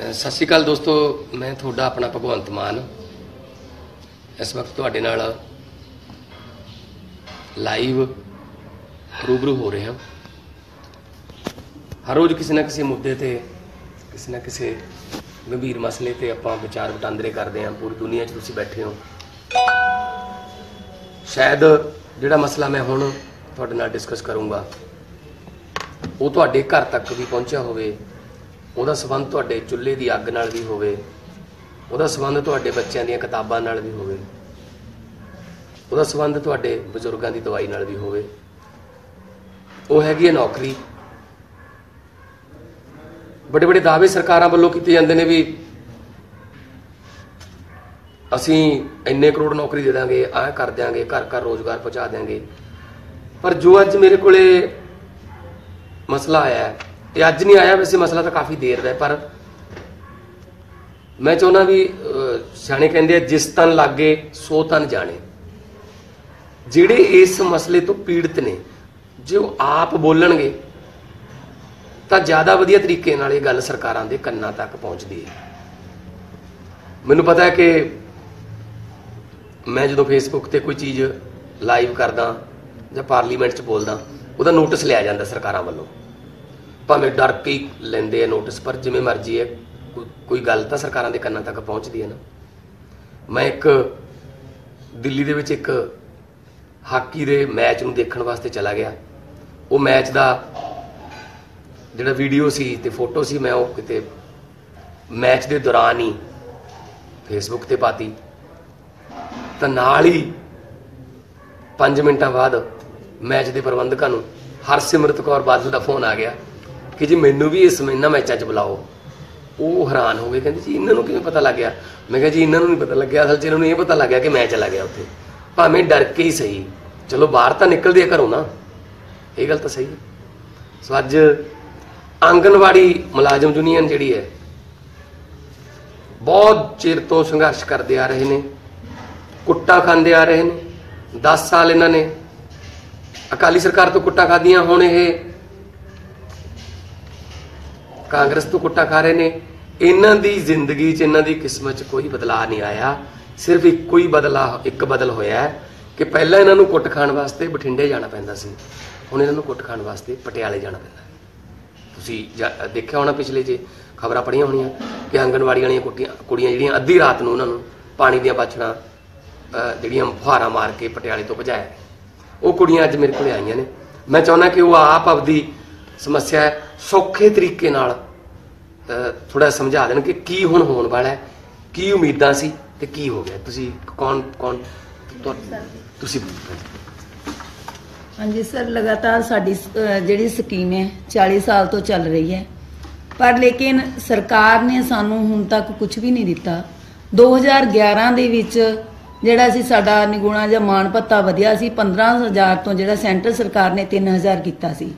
ਸਤਿ ਸ਼੍ਰੀ ਅਕਾਲ ਦੋਸਤੋ, ਮੈਂ ਤੁਹਾਡਾ ਆਪਣਾ ਭਗਵੰਤ ਮਾਨ। ਇਸ ਵਕਤ ਤੁਹਾਡੇ ਨਾਲ ਲਾਈਵ ਰੂਬਰੂ ਹੋ ਰਹੇ। ਹਾਂ ਹਰ ਰੋਜ਼ ਕਿਸੇ ਨਾ ਕਿਸੇ ਮੁੱਦੇ ਤੇ, ਕਿਸੇ ਨਾ ਕਿਸੇ ਗੰਭੀਰ ਮਸਲੇ ਤੇ ਆਪਾਂ ਵਿਚਾਰ ਵਟਾਂਦਰੇ ਕਰਦੇ ਹਾਂ। ਪੂਰੀ ਦੁਨੀਆ 'ਚ ਤੁਸੀਂ ਬੈਠੇ ਹੋ। ਸ਼ਾਇਦ ਜਿਹੜਾ ਮਸਲਾ ਮੈਂ ਹੁਣ ਤੁਹਾਡੇ ਨਾਲ ਡਿਸਕਸ ਕਰੂੰਗਾ, ਉਹ ਤੁਹਾਡੇ ਘਰ ਤੱਕ ਵੀ ਪਹੁੰਚਿਆ ਹੋਵੇ। ਉਹਦਾ ਸਬੰਧ ਤੁਹਾਡੇ ਚੁੱਲ੍ਹੇ ਦੀ ਅੱਗ ਨਾਲ ਵੀ ਹੋਵੇ, ਉਹਦਾ ਸਬੰਧ ਤੁਹਾਡੇ ਬੱਚਿਆਂ ਦੀਆਂ ਕਿਤਾਬਾਂ ਨਾਲ ਵੀ ਹੋਵੇ, ਉਹਦਾ ਸਬੰਧ ਤੁਹਾਡੇ ਬਜ਼ੁਰਗਾਂ ਦੀ ਦਵਾਈ ਨਾਲ ਵੀ ਹੋਵੇ। ਉਹ ਹੈਗੀ ਹੈ ਨੌਕਰੀ। ਵੱਡੇ ਵੱਡੇ ਦਾਅਵੇ ਸਰਕਾਰਾਂ ਵੱਲੋਂ ਕੀਤੇ ਜਾਂਦੇ ਨੇ ਵੀ ਅਸੀਂ ਇੰਨੇ ਕਰੋੜ ਨੌਕਰੀ ਦੇ ਦਾਂਗੇ, ਆਹ ਕਰ ਦਿਆਂਗੇ, ਘਰ ਘਰ ਰੋਜ਼ਗਾਰ ਪਹੁੰਚਾ ਦਿਆਂਗੇ। ਪਰ ਜੋ ਅੱਜ ਮੇਰੇ ਕੋਲੇ ਮਸਲਾ ਆਇਆ ਹੈ ਇਹ ਅੱਜ ਨਹੀਂ ਆਇਆ, ਵੈਸੇ ਮਸਲਾ ਤਾਂ ਕਾਫੀ ਦੇਰ ਦਾ ਹੈ, ਪਰ ਮੈਂ ਚਾਹੁੰਦਾ ਵੀ ਸਿਆਣੇ ਕਹਿੰਦੇ ਆ, ਜਿਸ ਤਨ ਲਾਗੇ, ਸੋ ਤਨ ਜਾਣੇ। ਜਿਹੜੇ ਇਸ ਮਸਲੇ ਤੋਂ ਪੀੜਤ ਨੇ, ਜੇ ਉਹ ਆਪ ਬੋਲਣਗੇ, ਤਾਂ ਜ਼ਿਆਦਾ ਵਧੀਆ ਤਰੀਕੇ ਨਾਲ ਇਹ ਗੱਲ ਸਰਕਾਰਾਂ ਦੇ ਕੰਨਾਂ ਤੱਕ ਪਹੁੰਚਦੀ ਹੈ। ਮੈਨੂੰ ਪਤਾ ਹੈ ਕਿ ਮੈਂ ਜਦੋਂ ਫੇਸਬੁੱਕ ਤੇ ਕੋਈ ਚੀਜ਼ ਲਾਈਵ ਕਰਦਾ ਜਾਂ ਪਾਰਲੀਮੈਂਟ 'ਚ ਬੋਲਦਾ, ਉਹਦਾ ਨੋਟਿਸ ਲਿਆ ਜਾਂਦਾ ਸਰਕਾਰਾਂ ਵੱਲੋਂ। ਭਾਵੇਂ ਡਰ ਕੇ ਹੀ ਲੈਂਦੇ ਆ ਨੋਟਿਸ ਪਰ ਜਿਵੇਂ ਮਰਜ਼ੀ ਹੈ ਕੋਈ- ਗੱਲ ਤਾਂ ਸਰਕਾਰਾਂ ਦੇ ਕੰਨਾਂ ਤੱਕ ਪਹੁੰਚਦੀ ਹੈ ਨਾ। ਮੈਂ ਇੱਕ ਦਿੱਲੀ ਦੇ ਵਿੱਚ ਇੱਕ ਹਾਕੀ ਦੇ ਮੈਚ ਨੂੰ ਦੇਖਣ ਵਾਸਤੇ ਚਲਾ ਗਿਆ। ਉਹ ਮੈਚ ਦਾ ਜਿਹੜਾ ਵੀਡੀਓ ਸੀ ਤੇ ਫੋਟੋ ਸੀ, ਮੈਂ ਉਹ ਕਿਤੇ ਮੈਚ ਦੇ ਦੌਰਾਨ ਹੀ ਫੇਸਬੁੱਕ ਤੇ ਪਾਤੀ। ਤਾਂ ਨਾਲ ਹੀ 5 ਮਿੰਟਾਂ ਬਾਅਦ ਮੈਚ ਦੇ ਪ੍ਰਬੰਧਕਾਂ ਨੂੰ ਹਰਸਿਮਰਤ ਕੌਰ ਬਾਦਲ ਦਾ ਫੋਨ ਆ ਗਿਆ। ਕਿ ਜੀ ਮੈਨੂੰ ਵੀ ਇਸ ਮਹੀਨਾ ਮੈਚਾਂ 'ਚ ਬੁਲਾਓ। ਉਹ ਹੈਰਾਨ ਹੋ ਗਏ, ਕਹਿੰਦੇ ਜੀ ਇਹਨਾਂ ਨੂੰ ਕਿਵੇਂ ਪਤਾ ਲੱਗ ਗਿਆ? ਮੈਂ ਕਿਹਾ ਜੀ ਇਹਨਾਂ ਨੂੰ ਨਹੀਂ ਪਤਾ ਲੱਗਿਆ, ਅਸਲ 'ਚ ਇਹਨਾਂ ਨੂੰ ਇਹ ਪਤਾ ਲੱਗ ਗਿਆ ਕਿ ਮੈਂ ਚਲਾ ਗਿਆ ਉੱਥੇ। ਭਾਵੇਂ ਡਰ ਕੇ ਹੀ ਸਹੀ। ਚਲੋ ਬਾਹਰ ਤਾਂ ਨਿਕਲਦੇ ਆ ਘਰੋਂ ਨਾ। ਇਹ ਗੱਲ ਤਾਂ ਸਹੀ ਹੈ। ਸੋ ਅੱਜ ਆਂਗਨਵਾੜੀ ਮੁਲਾਜ਼ਮ ਯੂਨੀਅਨ ਜਿਹੜੀ ਹੈ, ਬਹੁਤ ਚਿਰ ਤੋਂ ਸੰਘਰਸ਼ ਕਰਦੇ ਆ ਰਹੇ ਨੇ। ਕੁੱਟਾ ਖਾਂਦੇ ਆ ਰਹੇ ਨੇ। 10 ਸਾਲ ਇਹਨਾਂ ਨੇ। ਅਕਾਲੀ ਸਰਕਾਰ ਤੋਂ ਕੁੱਟਾ ਖਾਦੀਆਂ ਹੁਣ ਇਹ ਕਾਂਗਰਸ ਤੋਂ ਕੁੱਟਾ ਖਾ ਰਹੇ ਨੇ। ਇਹਨਾਂ ਦੀ ਜ਼ਿੰਦਗੀ 'ਚ, ਇਹਨਾਂ ਦੀ ਕਿਸਮਤ 'ਚ ਕੋਈ ਬਦਲਾਅ ਨਹੀਂ ਆਇਆ। ਸਿਰਫ ਇੱਕੋ ਹੀ ਬਦਲਾਅ ਇੱਕ ਬਦਲ ਹੋਇਆ ਕਿ ਪਹਿਲਾਂ ਇਹਨਾਂ ਨੂੰ ਕੁੱਟ ਖਾਣ ਵਾਸਤੇ ਬਠਿੰਡੇ ਜਾਣਾ ਪੈਂਦਾ ਸੀ। ਹੁਣ ਇਹਨਾਂ ਨੂੰ ਕੁੱਟ ਖਾਣ ਵਾਸਤੇ ਪਟਿਆਲੇ ਜਾਣਾ ਪੈਂਦਾ ਤੁਸੀਂ ਜਾ- ਦੇਖਿਆ ਹੋਣਾ ਪਿਛਲੇ ਜੇ ਖਬਰਾਂ ਪੜੀਆਂ ਹੋਣੀਆਂ ਕਿ ਆਂਗਣਵਾੜੀ ਵਾਲੀਆਂ ਕੁੱਟੀਆਂ, ਕੁੜੀਆਂ ਜਿਹੜੀਆਂ ਅੱਧੀ ਰਾਤ ਨੂੰ ਉਹਨਾਂ ਨੂੰ ਪਾਣੀ ਦੀਆਂ ਬਾਛੜਾਂ ਜਿਹੜੀਆਂ ਫੁਹਾਰਾ ਮਾਰ ਕੇ ਪਟਿਆਲੇ ਤੋਂ ਭਜਾਇਆ। ਉਹ ਕੁੜੀਆਂ ਅੱਜ ਮੇਰੇ ਕੋਲ ਆਈਆਂ ਨੇ। ਮੈਂ ਚਾਹੁੰਦਾ ਕਿ ਉਹ ਆਪ ਆਪਦੀ ਸਮੱਸਿਆ ਹੈ, ਸੌਖੇ ਤਰੀਕੇ ਨਾਲ ਥੋੜਾ ਸਮਝਾ ਦੇਣ ਕਿ ਕੀ ਹੁਣ ਹੋਣ ਵਾਲਾ ਹੈ, ਕੀ ਉਮੀਦਾਂ ਸੀ ਤੇ ਕੀ ਹੋ ਗਿਆ। ਤੁਸੀਂ ਕੌਣ ਕੌਣ? ਤੁਸੀਂ ਹਾਂਜੀ ਸਰ, ਲਗਾਤਾਰ ਸਾਡੀ ਜਿਹੜੀ ਸਕੀਮ ਹੈ 40 ਸਾਲ ਤੋਂ ਚੱਲ ਰਹੀ ਹੈ। ਪਰ ਲੇਕਿਨ ਸਰਕਾਰ ਨੇ ਸਾਨੂੰ ਹੁਣ ਤੱਕ ਕੁਝ ਵੀ ਨਹੀਂ ਦਿੱਤਾ। 2011 ਦੇ ਵਿੱਚ ਜਿਹੜਾ ਸੀ ਸਾਡਾ ਨਿਗੁਣਾ ਜਾਂ ਮਾਣ ਭੱਤਾ ਵਧਿਆ ਸੀ 15000 ਤੋਂ ਜਿਹੜਾ ਸੈਂਟਰ ਸਰਕਾਰ ਨੇ 3000 ਕੀਤਾ ਸੀ।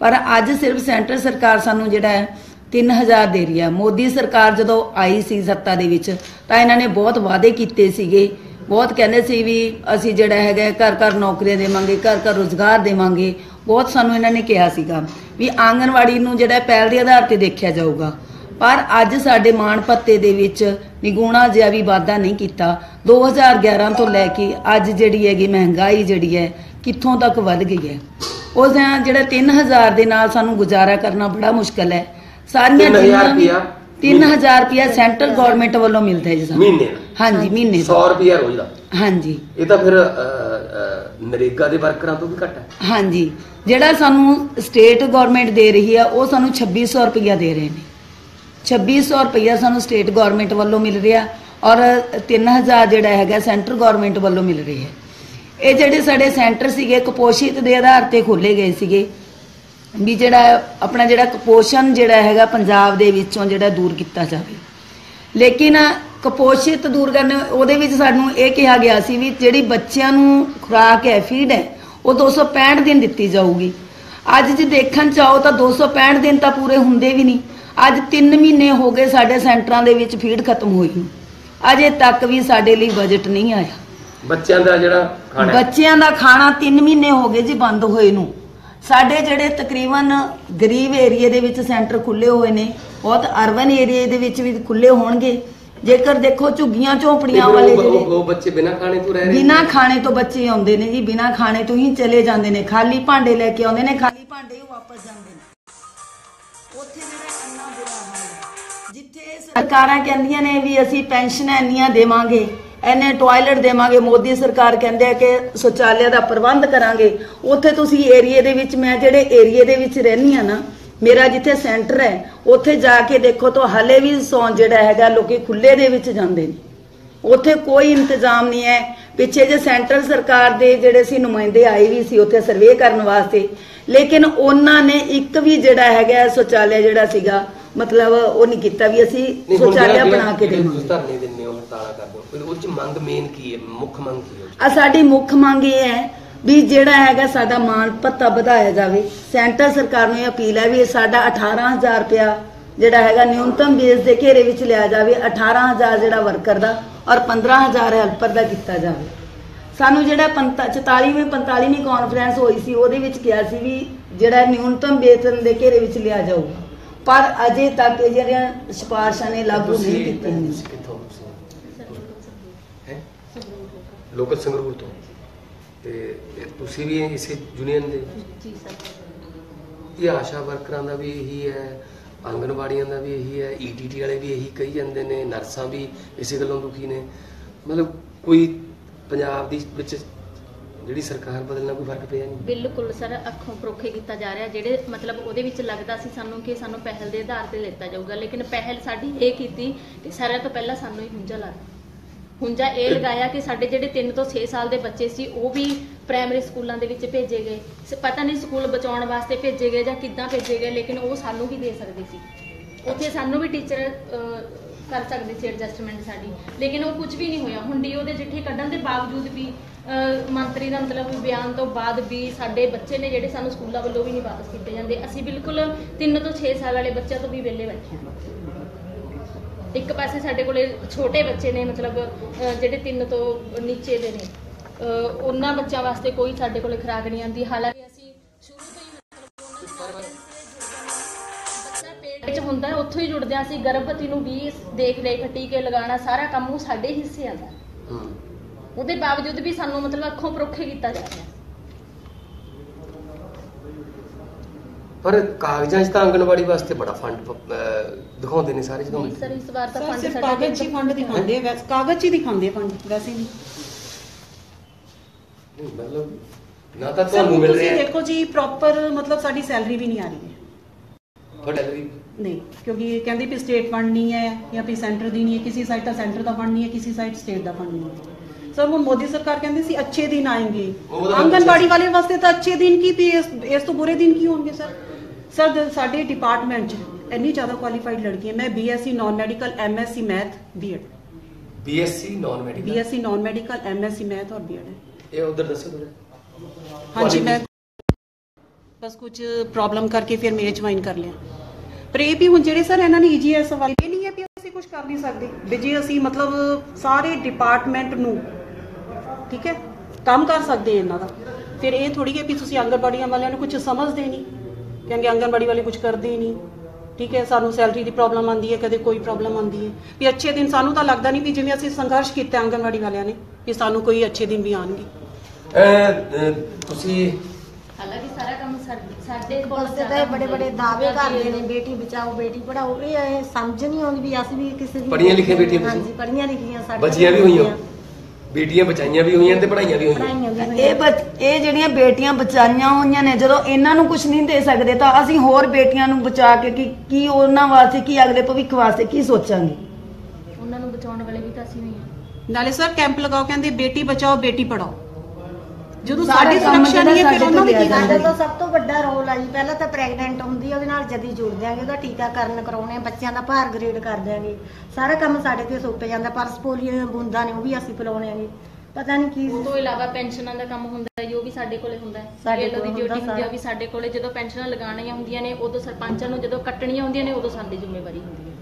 ਪਰ ਅੱਜ ਸਿਰਫ ਸੈਂਟਰ ਸਰਕਾਰ ਸਾਨੂੰ ਜਿਹੜਾ ਹੈ 3000 ਦੇ ਰਹੀ ਹੈ। ਮੋਦੀ ਸਰਕਾਰ ਜਦੋਂ ਆਈ ਸੀ ਸੱਤਾ ਦੇ ਵਿੱਚ, ਤਾਂ ਇਹਨਾਂ ਨੇ ਬਹੁਤ ਵਾਅਦੇ ਕੀਤੇ ਸੀਗੇ। ਬਹੁਤ ਕਹਿੰਦੇ ਸੀ ਵੀ ਅਸੀਂ ਜਿਹੜਾ ਹੈਗਾ ਘਰ ਘਰ ਨੌਕਰੀਆਂ ਦੇਵਾਂਗੇ, ਘਰ ਘਰ ਰੋਜ਼ਗਾਰ ਦੇਵਾਂਗੇ। ਬਹੁਤ ਸਾਨੂੰ ਇਹਨਾਂ ਨੇ ਕਿਹਾ ਸੀਗਾ ਵੀ ਆਂਗਨਵਾੜੀ ਨੂੰ ਜਿਹੜਾ ਪਹਿਲ ਦੇ ਆਧਾਰ ਤੇ ਦੇਖਿਆ ਜਾਊਗਾ। ਪਰ ਅੱਜ ਸਾਡੇ ਮਾਣ ਭੱਤੇ ਦੇ ਵਿੱਚ ਨਿਗੂਣਾ ਜਿਹਾ ਵੀ ਵਾਧਾ ਨਹੀਂ ਕੀਤਾ। 2011 ਤੋਂ ਲੈ ਕੇ ਅੱਜ ਜਿਹੜੀ ਹੈਗੀ ਮਹਿੰਗਾਈ ਜਿਹੜੀ ਹੈ, ਕਿੱਥੋਂ ਤੱਕ ਵੱਧ ਗਈ ਹੈ? ਉਸ ਜਿਹੜਾ 3000 ਦੇ ਨਾਲ ਸਾਨੂੰ ਗੁਜ਼ਾਰਾ ਕਰਨਾ ਬੜਾ ਮੁਸ਼ਕਲ ਹੈ। ਸਾਰੀਆਂ 3000 ਜਿੰਨੀਆਂ ਵੀ- ਰੁਪਇਆ? 3000 ਰੁਪਇਆ ਸੈਂਟਰਲ ਗਵਰਨਮੈਂਟ ਵੱਲੋਂ ਮਿਲਦਾ ਹੈ ਜੀ ਸਾਨੂੰ। ਮਹੀਨੇ ਹਾਂਜੀ ਮਹੀਨੇ 100 ਦਾ ਰੁਪਏ ਰੋਜ਼ ਦਾ? ਹਾਂਜੀ। ਇਹ ਤਾਂ ਫਿਰ ਨਰੇਗਾ ਦੇ ਵਰਕਰਾਂ ਤੋਂ ਵੀ ਘੱਟ ਹੈ। ਹਾਂਜੀ। ਜਿਹੜਾ ਸਾਨੂੰ ਸਟੇਟ ਗਵਰਨਮੈਂਟ ਦੇ ਰਹੀ ਆ ਉਹ ਸਾਨੂੰ 2600 ਰੁਪਇਆ ਦੇ ਰਹੇ ਨੇ। 2600 ਰੁਪਇਆ ਸਾਨੂੰ ਸਟੇਟ ਗਵਰਨਮੈਂਟ ਵੱਲੋਂ ਮਿਲ ਰਿਹਾ ਔਰ 3000 ਜਿਹੜਾ ਹੈਗਾ ਸੈਂਟਰ ਗਵਰਨਮੈਂਟ ਵੱਲੋਂ ਮਿਲ ਰਹੀ ਹੈ। ਇਹ ਜਿਹੜੇ ਸਾਡੇ ਸੈਂਟਰ ਸੀਗੇ, ਕੁਪੋਸ਼ਿਤ ਦੇ ਆਧਾਰ ਤੇ ਖੋਲੇ ਗਏ ਸੀਗੇ। ਵੀ ਜਿਹੜਾ ਆਪਣਾ ਜਿਹੜਾ ਕੁਪੋਸ਼ਣ ਜਿਹੜਾ ਹੈਗਾ ਪੰਜਾਬ ਦੇ ਵਿੱਚੋਂ ਜਿਹੜਾ ਦੂਰ ਕੀਤਾ ਜਾਵੇ। ਲੇਕਿਨ ਕੁਪੋਸ਼ਿਤ ਦੂਰ ਕਰਨ ਉਹਦੇ ਵਿੱਚ ਸਾਨੂੰ ਇਹ ਕਿਹਾ ਗਿਆ ਸੀ ਵੀ ਜਿਹੜੀ ਬੱਚਿਆਂ ਨੂੰ ਖੁਰਾਕ ਹੈ ਫੀਡ ਹੈ, ਉਹ 265 ਦਿਨ ਦਿੱਤੀ ਜਾਊਗੀ। ਅੱਜ ਜੇ ਦੇਖਣ ਚਾਹੋ ਤਾਂ 265 ਦਿਨ ਤਾਂ ਪੂਰੇ ਹੁੰਦੇ ਵੀ ਨਹੀਂ। ਅੱਜ 3 ਮਹੀਨੇ ਹੋ ਗਏ ਸਾਡੇ ਸੈਂਟਰਾਂ ਦੇ ਵਿੱਚ ਫੀਡ ਖਤਮ ਹੋਈ ਅਜੇ ਤੱਕ ਵੀ ਸਾਡੇ ਲਈ ਬਜਟ ਨਹੀਂ ਆਇਆ। ਬੱਚਿਆਂ ਦਾ ਜਿਹੜਾ ਖਾਣਾ। ਹੈ, ਬੱਚਿਆਂ ਦਾ ਖਾਣਾ 3 ਮਹੀਨੇ ਹੋ ਗਏ ਜੀ ਬੰਦ ਹੋਏ ਨੂੰ। ਸਾਡੇ ਜਿਹੜੇ ਤਕਰੀਬਨ ਗਰੀਬ ਏਰੀਏ ਦੇ ਵਿੱਚ ਸੈਂਟਰ ਖੁੱਲੇ ਹੋਏ ਨੇ ਬਹੁਤ ਅਰਬਨ ਏਰੀਆ ਦੇ ਵਿੱਚ ਵੀ ਖੁੱਲੇ ਹੋਣਗੇ। ਜੇਕਰ ਦੇਖੋ ਝੁੱਗੀਆਂ ਝੋਪੜੀਆਂ ਉਹ- ਵਾਲੇ ਉਹ- ਜਿਹੜੇ ਉਹ ਬੱਚੇ ਬਿਨਾਂ ਖਾਣੇ ਤੋਂ ਰਹਿ ਰਹੇ ਨੇ। ਬਿਨਾ ਖਾਣੇ ਤੋਂ ਬੱਚੇ ਆਉਂਦੇ ਨੇ ਜੀ ਬਿਨਾ ਖਾਣੇ ਤੋਂ ਹੀ ਚਲੇ ਜਾਂਦੇ ਨੇ। ਖਾਲੀ ਭਾਂਡੇ ਲੈ ਕੇ ਆਉਂਦੇ ਨੇ ਖਾਲੀ ਭਾਂਡੇ ਹੀ ਵਾਪਸ ਜਾਂਦੇ ਨੇ। ਉੱਥੇ ਜਿਹੜਾ ਇੰਨਾ ਬੁਰਾ ਹਾਲ ਹੈ ਜਿੱਥੇ ਸਰਕਾਰਾਂ ਕਹਿੰਦੀਆਂ ਨੇ ਵੀ ਅਸੀਂ ਪੈਨਸ਼ਨਾਂ ਇੰਨੀਆਂ ਦੇਵਾਂਗੇ ਐਨੇ ਟਾਇਲਟ ਦੇਵਾਂਗੇ, ਮੋਦੀ ਸਰਕਾਰ ਕਹਿੰਦੇ ਆ ਕਿ ਸ਼ੌਚਾਲਿਆ ਦਾ ਪ੍ਰਬੰਧ ਕਰਾਂਗੇ। ਉੱਥੇ ਤੁਸੀਂ ਏਰੀਏ ਦੇ ਵਿੱਚ, ਮੈਂ ਜਿਹੜੇ ਏਰੀਏ ਦੇ ਵਿੱਚ ਰਹਿੰਦੀ ਆ ਨਾ, ਮੇਰਾ ਜਿੱਥੇ ਸੈਂਟਰ ਹੈ, ਉੱਥੇ ਜਾ ਕੇ ਦੇਖੋ ਤਾਂ ਹਲੇ ਵੀ ਸੌਂ ਜਿਹੜਾ ਹੈਗਾ, ਲੋਕੀ ਖੁੱਲੇ ਦੇ ਵਿੱਚ ਜਾਂਦੇ ਨੇ। ਉੱਥੇ ਕੋਈ ਇੰਤਜ਼ਾਮ ਨਹੀਂ ਹੈ। ਪਿੱਛੇ ਜੇ ਸੈਂਟਰਲ ਸਰਕਾਰ ਦੇ ਜਿਹੜੇ ਸੀ ਨੁਮਾਇੰਦੇ ਆਏ ਵੀ ਸੀ, ਉੱਥੇ ਸਰਵੇ ਕਰਨ ਵਾਸਤੇ। ਲੇਕਿਨ ਉਹਨਾਂ ਨੇ ਇੱਕ ਵੀ ਜਿਹੜਾ ਹੈਗਾ, ਸ਼ੌਚਾਲਿਆ ਜਿਹੜਾ ਸੀਗਾ ਮਤਲਬ ਉਹ ਨਹੀਂ ਕੀਤਾ ਵੀ ਅਸੀਂ ਸ਼ੌਚਾਲਿਆ ਬਣਾ ਕੇ ਦੇਵਾਂਗੇ। ਤੁਸੀਂ ਧਰਨੇ ਦਿੰਦੇ ਹੋ ਹੜਤਾਲਾਂ ਕਰਦੇ ਹੋ ਉਹ ਚ ਮੰਗ ਮੇਨ ਕੀ ਹੈ? ਮੁੱਖ ਮੰਗ ਕੀ ਹੈ ਆ ਸਾਡੀ ਮੁੱਖ ਮੰਗ ਇਹ ਹੈ ਵੀ ਜਿਹੜਾ ਹੈਗਾ ਸਾਡਾ ਮਾਣ ਭੱਤਾ ਵਧਾਇਆ ਜਾਵੇ। ਸੈਂਟਰ ਸਰਕਾਰ ਨੂੰ ਇਹ ਅਪੀਲ ਹੈ ਵੀ ਸਾਡਾ 18000 ਰੁਪਇਆ ਜਿਹੜਾ ਹੈਗਾ ਨਿਊਨਤਮ ਬੇਸ ਦੇ ਘੇਰੇ ਵਿੱਚ ਲਿਆ ਜਾਵੇ। 18000 ਜਿਹੜਾ ਵਰਕਰ ਦਾ ਔਰ 15000 ਹੈਲਪਰ ਦਾ ਕੀਤਾ ਜਾਵੇ। ਸਾਨੂੰ ਜਿਹੜਾ 44ਵੀਂ 45ਵੀਂ ਕਾਨਫਰੰਸ ਹੋਈ ਸੀ ਉਹਦੇ ਵਿੱਚ ਕਿਹਾ ਸੀ ਵੀ ਜਿਹੜਾ ਨਿਊਨਤਮ ਵੇਤਨ ਦੇ ਘੇਰੇ ਵਿੱਚ ਲਿਆ ਜਾਊਗਾ। ਪਰ ਅਜੇ ਤੱਕ ਇਹ ਜਿਹੜੀਆਂ ਸਿਫਾਰਸ਼ਾਂ ਨੇ ਲਾਗੂ ਨਹੀਂ ਕੀਤੀਆਂ ਨੇ ਕਿੱਥੋਂ ਹੈ? ਲੋਕਲ ਸੰਗਰੂਰ ਤੋਂ। ਤੇ ਤੁਸੀਂ ਵੀ ਇਸੇ ਯੂਨੀਅਨ ਦੇ? ਜੀ ਸਰ। ਇਹ ਆਸ਼ਾ ਵਰਕਰਾਂ ਦਾ ਵੀ ਇਹੀ ਹੈ ਆਂਗਨਵਾੜੀਆਂ ਦਾ ਵੀ ਇਹੀ ਹੈ ਈਟੀਟੀ ਵਾਲੇ ਵੀ ਇਹੀ ਕਹੀ ਜਾਂਦੇ ਨੇ ਨਰਸਾਂ ਵੀ ਇਸੇ ਗੱਲੋਂ ਦੁਖੀ ਨੇ। ਮਤਲਬ ਕੋਈ ਪੰਜਾਬ ਦੀ ਵਿੱਚ ਜਿਹੜੀ ਸਰਕਾਰ ਬਦਲਣਾ ਕੋਈ ਫ਼ਰਕ ਪਿਆ ਨਹੀਂ? ਬਿਲਕੁਲ ਸਰ, ਅੱਖੋਂ ਪਰੋਖੇ ਕੀਤਾ ਜਾ ਰਿਹਾ, ਜਿਹੜੇ ਮਤਲਬ ਉਹਦੇ ਵਿੱਚ ਲੱਗਦਾ ਸੀ ਸਾਨੂੰ ਕਿ ਸਾਨੂੰ ਪਹਿਲ ਦੇ ਆਧਾਰ ਤੇ ਲਿੱਤਾ ਜਾਊਗਾ, ਲੇਕਿਨ ਪਹਿਲ ਸਾਡੀ ਇਹ ਕੀਤੀ ਕਿ ਸਾਰਿਆਂ ਤੋਂ ਪਹਿਲਾਂ ਸਾਨੂੰ ਹੀ ਹੁੰਜਾ ਲਾ ਹੁੰਜਾ ਇਹ ਲਗਾਇਆ ਕਿ ਸਾਡੇ ਜਿਹੜੇ 3 ਤੋਂ 6 ਸਾਲ ਦੇ ਬੱਚੇ ਸੀ, ਉਹ ਵੀ ਪ੍ਰਾਇਮਰੀ ਸਕੂਲਾਂ ਦੇ ਵਿੱਚ ਭੇਜੇ ਗਏ। ਸ- ਪਤਾ ਨਹੀਂ ਸਕੂਲ ਬਚਾਉਣ ਵਾਸਤੇ ਭੇਜੇ ਗਏ ਜਾਂ ਕਿੱਦਾਂ ਭੇਜੇ ਗਏ, ਲੇਕਿਨ ਉਹ ਸਾਨੂੰ ਵੀ ਦੇ ਸਕਦੇ ਸੀ। ਉੱਥੇ ਸਾਨੂੰ ਵੀ ਟੀਚਰ ਕਰ ਸਕਦੇ ਸੀ ਐਡਜਸਟਮੈਂਟ ਸਾਡੀ। ਲੇਕਿਨ ਉਹ ਕੁਝ ਵੀ ਨਹੀਂ ਹੋਇਆ। ਹੁਣ ਡੀਓ ਦੇ ਚਿੱਠੀ ਕੱਢਣ ਦੇ ਬਾਵਜੂਦ ਵੀ ਮੰਤਰੀ ਦਾ ਮਤਲਬ ਬਿਆਨ ਤੋਂ ਬਾਅਦ ਵੀ ਸਾਡੇ ਬੱਚੇ ਨੇ ਜਿਹੜੇ ਸਾਨੂੰ ਸਕੂਲਾਂ ਵੱਲੋਂ ਵੀ ਨਹੀਂ ਵਾਪਸ ਕੀਤੇ ਜਾਂਦੇ। ਅਸੀਂ ਬਿਲਕੁਲ 3 ਤੋਂ 6 ਸਾਲ ਵਾਲੇ ਬੱਚਿਆਂ ਤੋਂ ਵੀ ਵਿਹਲੇ ਬੈਠੇ ਹਾਂ। ਇੱਕ ਪਾਸੇ ਸਾਡੇ ਕੋਲੇ ਛੋਟੇ ਬੱਚੇ ਨੇ ਮਤਲਬ ਜਿਹੜੇ 3 ਤੋਂ ਨੀਚੇ ਦੇ ਨੇ। ਅਹ, ਉਹਨਾਂ ਬੱਚਿਆਂ ਵਾਸਤੇ ਕੋਈ ਸਾਡੇ ਕੋਲੇ ਖੁਰਾਕ ਨਹੀਂ ਆਂਦੀ ਹਾਲਾਂਕਿ ਹੁੰਦਾ ਹੈ, ਉੱਥੋਂ ਹੀ ਜੁੜਦੇ ਹਾਂ ਅਸੀਂ ਗਰਭਵਤੀ ਨੂੰ ਵੀ ਦੇਖ ਰੇਖ ਟੀਕੇ ਲਗਾਉਣਾ ਸਾਰਾ ਕੰਮ ਉਹ ਸਾਡੇ ਹਿੱਸੇ ਆਉਂਦਾ ਹੈ। ਹੂੰ ਉਹਦੇ ਬਾਵਜੂਦ ਵੀ ਸਾਨੂੰ ਮਤਲਬ ਅੱਖੋਂ ਪਰੋਖੇ ਕੀਤਾ ਜਾ ਰਿਹਾ। ਪਰ ਕਾਗਜ਼ਾਂ 'ਚ ਤਾਂ ਆਂਗਨਵਾੜੀ ਵਾਸਤੇ ਬੜਾ ਫੰਡ ਦਿਖਾਉਂਦੇ ਨੇ ਸਾਰੇ ਜਦੋਂ ਨਹੀਂ ਸਰ ਇਸ ਵਾਰ ਤਾਂ ਸਰ ਫੰਡ ਸਿਰਫ ਸਾਡਾ ਕਾਗਜ਼ 'ਚ ਹੀ ਫੰਡ ਦਿਖਾਉਂਦੇ ਆ ਵੈਸੇ ਕਾਗਜ਼ 'ਚ ਹੀ ਦਿਖਾਉਂਦੇ ਆ ਫੰਡ ਵੈਸੇ ਨਹੀਂ ਨਹੀਂ, ਮਤਲਬ ਨਾ ਤਾਂ ਸਰ ਤੁਹਾਨੂੰ ਮਿਲ ਤੁਸੀਂ ਰਿਹਾ। ਹੈ, ਦੇਖੋ ਜੀ ਪ੍ਰੋਪਰ ਮਤਲਬ ਸਾਡੀ ਸੈਲਰੀ ਵੀ ਨਹੀਂ ਆ ਰਹੀ। ਹੈ ਤੁਹਾਡਾ ਵੀ ਨਹੀਂ ਕਿਉਂਕਿ ਇਹ ਕਹਿੰਦੇ ਵੀ ਸਟੇਟ ਫੰਡ ਨਹੀਂ ਹੈ ਜਾਂ ਵੀ ਸੈਂਟਰ ਦੀ ਨਹੀਂ ਹੈ ਕਿਸੇ ਸਾਈਡ ਤਾਂ ਸੈਂਟਰ ਦਾ ਫੰਡ ਨਹੀਂ ਹੈ ਕਿਸੇ ਸਾਈਡ ਸਟੇਟ ਦਾ ਫੰਡ ਨਹੀਂ ਹੈ ਸਰ ਹੁਣ ਮੋਦੀ ਸਰਕਾਰ ਕਹਿੰਦੀ ਸੀ ਅੱਛੇ ਦਿਨ ਆएंगे ਉਹ ਤਾਂ ਆਂਗਨਵਾੜੀ ਵਾਲੇ ਵਾਸਤੇ ਤਾਂ ਅੱਛੇ ਦਿਨ ਕੀ ਵੀ ਇਸ ਇਸ ਤੋਂ ਬੁਰੇ ਦਿਨ ਕੀ ਹੋਣਗੇ ਸਰ ਸਰ ਦ- ਸਾਡੇ ਡਿਪਾਰਟਮੈਂਟ 'ਚ ਇੰਨੀ ਜ਼ਿਆਦਾ ਕੁਆਲੀਫਾਈਡ ਲੜਕੀਆਂ ਮੈਂ BSc non medical MSc math BEd BSc non medical BSc non medical MSc math ਔਰ ਬੀਐਡ ਹੈ ਇਹ ਉਧਰ ਦੱਸੋ ਥੋੜਾ ਹਾਂਜੀ ਮੈਂ ਬਸ ਕੁਝ ਪ੍ਰੋਬਲਮ ਕਰਕੇ ਫਿਰ ਮੈਂ ਜੁਆਇਨ ਕਰ ਲਿਆ ਪਰ ਇਹ ਵੀ ਹੁਣ ਜਿਹੜੇ ਸਰ ਇਹਨਾਂ ਨੇ ਈਜੀਐਸ ਵਾਲੇ ਇਹ ਨਹੀਂ ਹੈ ਵੀ ਅਸੀਂ ਕੁਝ ਕਰ ਨਹੀਂ ਸਕਦੇ। ਵੀ ਜੇ ਅਸੀਂ ਮਤਲਬ ਸਾਰੇ ਡਿਪਾਰਟਮੈਂਟ ਨੂੰ, ਠੀਕ ਹੈ, ਕੰਮ ਕਰ ਸਕਦੇ ਇਹਨਾਂ ਦਾ, ਫਿਰ ਇਹ ਥੋੜੀ ਹੈ ਵੀ ਤੁਸੀਂ ਆਂਗਣਵਾੜੀਆਂ ਵਾਲਿਆਂ ਨੂੰ ਕੁਝ ਸਮਝਦੇ ਨਹੀਂ। ਕਹਿੰਗੇ ਆਂਗਣਵਾੜੀ ਵਾਲੇ ਕੁਝ ਕਰਦੇ ਹੀ ਨਹੀਂ। ਠੀਕ ਹੈ, ਸਾਨੂੰ ਸੈਲਰੀ ਦੀ ਪ੍ਰੋਬਲਮ ਆਉਂਦੀ ਹੈ, ਕਦੇ ਕੋਈ ਪ੍ਰੋਬਲਮ ਆਉਂਦੀ ਹੈ। ਵੀ ਅੱਛੇ ਦਿਨ ਸਾਨੂੰ ਤਾਂ ਲੱਗਦਾ ਨਹੀਂ ਵੀ ਜਿਵੇਂ ਅਸੀਂ ਸੰਘਰਸ਼ ਕੀਤਾ ਆਂਗਣਵਾੜੀ ਵਾਲਿਆਂ ਨੇ, ਵੀ ਸਾਨੂੰ ਕੋਈ ਅੱਛੇ ਦਿਨ ਵੀ ਆਣਗੇ ਤੁਸੀਂ ਹਾਲਾਂਕਿ ਸਾਰਾ ਕੰਮ ਸਾ- ਸਾਡੇ ਕੋਲ ਬਸ ਤਾਂ ਬੜੇ ਬੜੇ ਦਾਅਵੇ ਕਰਦੇ ਨੇ ਬੇਟੀ ਬਚਾਓ ਬੇਟੀ ਪੜਾਓ ਇਹ ਇਹ ਸਮਝ ਨਹੀਂ ਆਉਂਦੀ ਵੀ ਅਸੀਂ ਵੀ ਕਿਸੇ ਦੀ ਪੜ੍ਹੀਆਂ ਲਿਖੀਆਂ ਬੇਟੀਆਂ ਤੁਸੀਂ? ਹਾਂਜੀ ਪੜੀਆਂ ਲਿਖੀਆਂ ਸਾਡੇ ਬੱਚੀਆਂ ਵੀ ਹੋਈਆਂ? ਬੇਟੀਆਂ ਬਚਾਈਆਂ ਵੀ ਹੋਈਆਂ ਤੇ ਪੜਾਈਆਂ ਵੀ ਹੋਈਆਂ? ਪੜਾਈਆਂ ਵੀ ਇਹ ਹੋਈਆਂ। ਬੱਚ- ਇਹ ਜਿਹੜੀਆਂ ਬੇਟੀਆਂ ਬਚਾਈਆਂ ਹੋਈਆਂ ਨੇ ਜਦੋਂ ਇਹਨਾਂ ਨੂੰ ਕੁਝ ਨਹੀਂ ਦੇ ਸਕਦੇ ਤਾਂ ਅਸੀਂ ਹੋਰ ਬੇਟੀਆਂ ਨੂੰ ਬਚਾ ਕੇ ਕੀ ਕੀ ਉਹਨਾਂ ਵਾਸਤੇ ਕੀ ਅਗਲੇ ਭਵਿੱਖ ਵਾਸਤੇ ਕੀ ਸੋਚਾਂਗੇ? ਉਹਨਾਂ ਨੂੰ ਬਚਾਉਣ ਵਾਲੇ ਵੀ ਤਾਂ ਅਸੀਂ ਹਾਂ ਨਾਲੇ ਸਰ ਕੈਂਪ ਲਗਾਓ ਕਹਿੰਦੇ ਬੇਟੀ ਬਚਾਓ ਬੇਟੀ ਪੜਾਓ ਜਦੋਂ ਸਾਡੀ ਸੁਰੱਖਿਆ ਨਹੀਂ ਹੈ ਫਿਰ ਉਹਨਾਂ ਦੀ ਕੀ ਗੱਲ ਤੋਂ ਸਭ ਤੋਂ ਵੱਡਾ ਰੋਲ ਆ ਜੀ ਪਹਿਲਾਂ ਤਾਂ ਪ੍ਰੈਗਨੈਂਟ ਹੁੰਦੀ ਆ ਉਹਦੇ ਨਾਲ ਜਦੀ ਜੁੜ ਦਿਆਂਗੇ ਉਹਦਾ ਟੀਕਾਕਰਨ ਕਰਾਉਣੇ ਆ ਬੱਚਿਆਂ ਦਾ ਭਾਰ ਗ੍ਰੇਡ ਕਰ ਦਿਆਂਗੇ ਸਾਰਾ ਕੰਮ ਸਾਡੇ ਤੇ ਸੁੱਟ ਜਾਂਦਾ ਪਰਸ ਪੋਲੀਓ ਦੀਆਂ ਬੂੰਦਾਂ ਨੇ ਉਹ ਵੀ ਅਸੀਂ ਪਿਲਾਉਣੇ ਆਗੇ। ਪਤਾ ਨਹੀਂ ਕੀ ਉਸ ਤੋਂ ਇਲਾਵਾ ਪੈਨਸ਼ਨਾਂ ਦਾ ਕੰਮ ਹੁੰਦਾ ਹੈ ਜੋ ਵੀ ਸਾਡੇ ਕੋਲੇ ਹੁੰਦਾ ਹੈ। ਸਾਡੇ ਸਾਡੇ ਦੀ ਕੋਲ ਡਿਊਟੀ ਹੁੰਦਾ ਹੁੰਦੀ ਆ ਸਾਰਾ। ਵੀ ਸਾਡੇ ਕੋਲੇ। ਜਦੋਂ ਪੈਨਸ਼ਨਾਂ ਲਗਾਉਣੀਆਂ ਹੁੰਦੀਆਂ ਨੇ ਉਦੋਂ ਸਰਪੰਚਾਂ ਨੂੰ ਜਦੋਂ ਕੱਟਣੀਆਂ ਹੁੰਦੀਆਂ ਨੇ ਉਦੋਂ ਸਾਡੀ ਜ਼ਿੰਮੇਵਾਰੀ ਹੁੰਦੀ ਹੈ।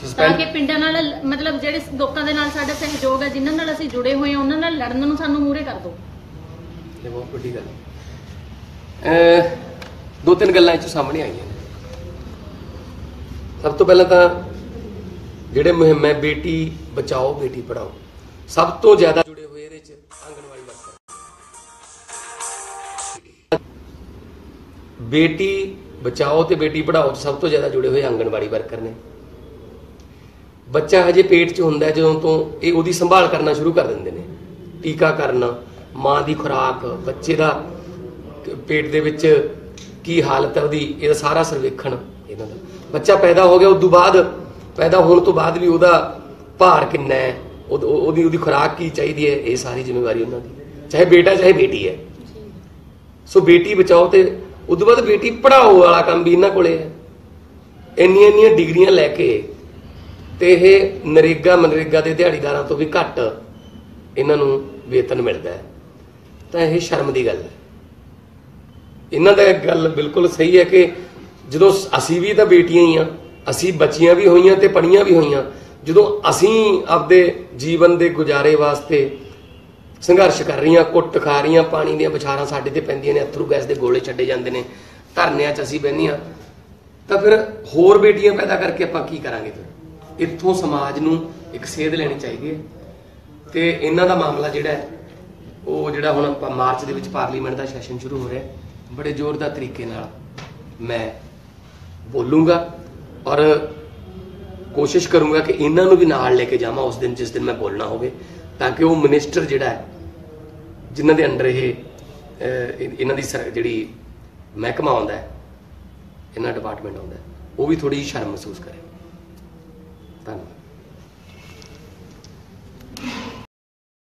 ਤਾਂ ਸਸਪੈਂਡ ਕਿ ਪਿੰਡਾਂ ਨਾਲ ਮਤਲਬ ਜਿਹੜੇ ਲੋਕਾਂ ਦੇ ਨਾਲ ਸਾਡਾ ਸਹਿਯੋਗ ਹੈ ਜਿਨ੍ਹਾਂ ਨਾਲ ਅਸੀਂ ਜੁੜੇ ਹੋਏ ਹਾਂ ਉਹਨਾਂ ਨਾਲ ਲੜਨ ਨੂੰ ਸਾਨੂੰ ਮੂਹਰੇ ਕਰ ਦਿਓ। ਇਹ ਬਹੁਤ ਵੱਡੀ ਗੱਲ ਹੈ। ਦੋ ਤਿੰਨ ਗੱਲਾਂ ਇਹ ਸਾਹਮਣੇ ਆਈਆਂ ਸਭ ਤੋਂ ਪਹਿਲਾਂ ਤਾਂ ਜਿਹੜੇ ਮੁਹਿੰਮ ਹੈ, ਬੇਟੀ ਬਚਾਓ, ਬੇਟੀ ਪੜਾਓ ਸਭ ਤੋਂ ਜ਼ਿਆਦਾ ਜੁੜੇ ਹੋਏ ਇਹਦੇ ਚ ਆਂਗਣਵਾੜੀ ਵਰਕਰ। ਬੇਟੀ ਬਚਾਓ ਤੇ ਬੇਟੀ ਪੜਾਓ 'ਚ ਸਭ ਤੋਂ ਜ਼ਿਆਦਾ ਜੁੜੇ ਹੋਏ ਆਂਗਣਵਾੜੀ ਵਰਕਰ ਨੇ। ਬੱਚਾ ਹਜੇ ਪੇਟ 'ਚ ਹੁੰਦਾ ਜਦੋਂ ਤੋਂ ਇਹ ਉਹਦੀ ਸੰਭਾਲ ਕਰਨਾ ਸ਼ੁਰੂ ਕਰ ਦਿੰਦੇ ਨੇ। ਟੀਕਾ ਕਰਨਾ ਮਾਂ ਦੀ ਖੁਰਾਕ, ਬੱਚੇ ਦਾ ਪੇਟ ਦੇ ਵਿੱਚ ਕੀ ਹਾਲਤ ਹੈ ਉਹਦੀ, ਇਹਦਾ ਸਾਰਾ ਸਰਵੇਖਣ ਇਹਨਾਂ ਦਾ। ਬੱਚਾ ਪੈਦਾ ਹੋ ਗਿਆ ਉਸ ਤੋਂ ਬਾਅਦ, ਪੈਦਾ ਹੋਣ ਤੋਂ ਬਾਅਦ ਵੀ ਉਹਦਾ ਭਾਰ ਕਿੰਨਾ ਹੈ ਉਹਦ- ਉਹਦੀ ਉਹਦੀ ਖੁਰਾਕ ਕੀ ਚਾਹੀਦੀ ਹੈ, ਇਹ ਸਾਰੀ ਜ਼ਿੰਮੇਵਾਰੀ ਉਹਨਾਂ ਦੀ। ਚਾਹੇ ਬੇਟਾ, ਚਾਹੇ ਬੇਟੀ ਹੈ। ਸੋ ਬੇਟੀ ਬਚਾਓ ਤੇ ਉਸ ਤੋਂ ਬਾਅਦ ਬੇਟੀ ਪੜਾਓ ਵਾਲਾ ਕੰਮ ਵੀ ਇਹਨਾਂ ਕੋਲੇ ਹੈ। ਇੰਨੀਆਂ ਇੰਨੀਆਂ ਡਿਗਰੀਆਂ ਲੈ ਕੇ ਤੇ ਇਹ ਨਰੇਗਾ ਮਨਰੇਗਾ ਦੇ ਦਿਹਾੜੀਦਾਰਾਂ ਤੋਂ ਵੀ ਘੱਟ ਇਹਨਾਂ ਨੂੰ ਵੇਤਨ ਮਿਲਦਾ ਹੈ। ਤਾਂ ਇਹ ਸ਼ਰਮ ਦੀ ਗੱਲ ਹੈ। ਇਹਨਾਂ ਦਾ ਗੱਲ ਬਿਲਕੁਲ ਸਹੀ ਹੈ ਕਿ ਜਦੋਂ ਅਸੀਂ ਵੀ ਤਾਂ ਬੇਟੀਆਂ ਹੀ ਆ, ਅਸੀਂ ਬੱਚੀਆਂ ਵੀ ਹੋਈਆਂ ਤੇ ਪੜੀਆਂ ਵੀ ਹੋਈਆਂ, ਜਦੋਂ ਅਸੀਂ ਆਪਦੇ ਜੀਵਨ ਦੇ ਗੁਜ਼ਾਰੇ ਵਾਸਤੇ ਸੰਘਰਸ਼ ਕਰ ਰਹੀਆਂ, ਕੁੱਟ ਖਾ ਰਹੀਆਂ, ਪਾਣੀ ਦੀਆਂ ਵਿਚਾਰਾਂ ਸਾਡੇ ਤੇ ਪੈਂਦੀਆਂ ਨੇ, ਅਥਰੂ ਗੈਸ ਦੇ ਗੋਲੇ ਛੱਡੇ ਜਾਂਦੇ ਨੇ, ਧਰਨਿਆਂ 'ਚ ਅਸੀਂ ਬਹਿੰਦੀਆਂ ਤਾਂ ਫਿਰ ਹੋਰ ਬੇਟੀਆਂ ਪੈਦਾ ਕਰਕੇ ਆਪਾਂ ਕੀ ਕਰਾਂਗੇ ਫਿਰ? ਇੱਥੋਂ ਸਮਾਜ ਨੂੰ ਇੱਕ ਸੇਧ ਲੈਣੀ ਚਾਹੀਦੀ ਹੈ ਤੇ ਇਹਨਾਂ ਦਾ ਮਾਮਲਾ ਜਿਹੜਾ ਹੈ ਉਹ ਜਿਹੜਾ ਹੁਣ ਆਪਾਂ ਮਾਰਚ ਦੇ ਵਿੱਚ ਪਾਰਲੀਮੈਂਟ ਦਾ ਸੈਸ਼ਨ ਸ਼ੁਰੂ ਹੋ ਰਿਹਾ ਬੜੇ ਜ਼ੋਰਦਾਰ ਤਰੀਕੇ ਨਾਲ ਮੈਂ ਬੋਲੂੰਗਾ ਔਰ ਕੋਸ਼ਿਸ਼ ਕਰੂੰਗਾ ਕਿ ਇਹਨਾਂ ਨੂੰ ਵੀ ਨਾਲ ਲੈ ਕੇ ਜਾਵਾਂ ਉਸ ਦਿਨ, ਜਿਸ ਦਿਨ ਮੈਂ ਬੋਲਣਾ ਹੋਵੇ, ਤਾਂ ਕਿ ਉਹ ਮਿਨਿਸਟਰ ਜਿਹੜਾ ਹੈ, ਜਿਨ੍ਹਾਂ ਦੇ ਅੰਡਰ ਇਹ ਇਹਨਾਂ ਦੀ ਸਰ- ਜਿਹੜੀ ਮਹਿਕਮਾ ਆਉਂਦਾ ਹੈ, ਇਹਨਾਂ ਡਿਪਾਰਟਮੈਂਟ ਆਉਂਦਾ ਉਹ ਵੀ ਥੋੜੀ ਸ਼ਰਮ ਮਹਿਸੂਸ ਕਰੇ। ਧੰਨਵਾਦ।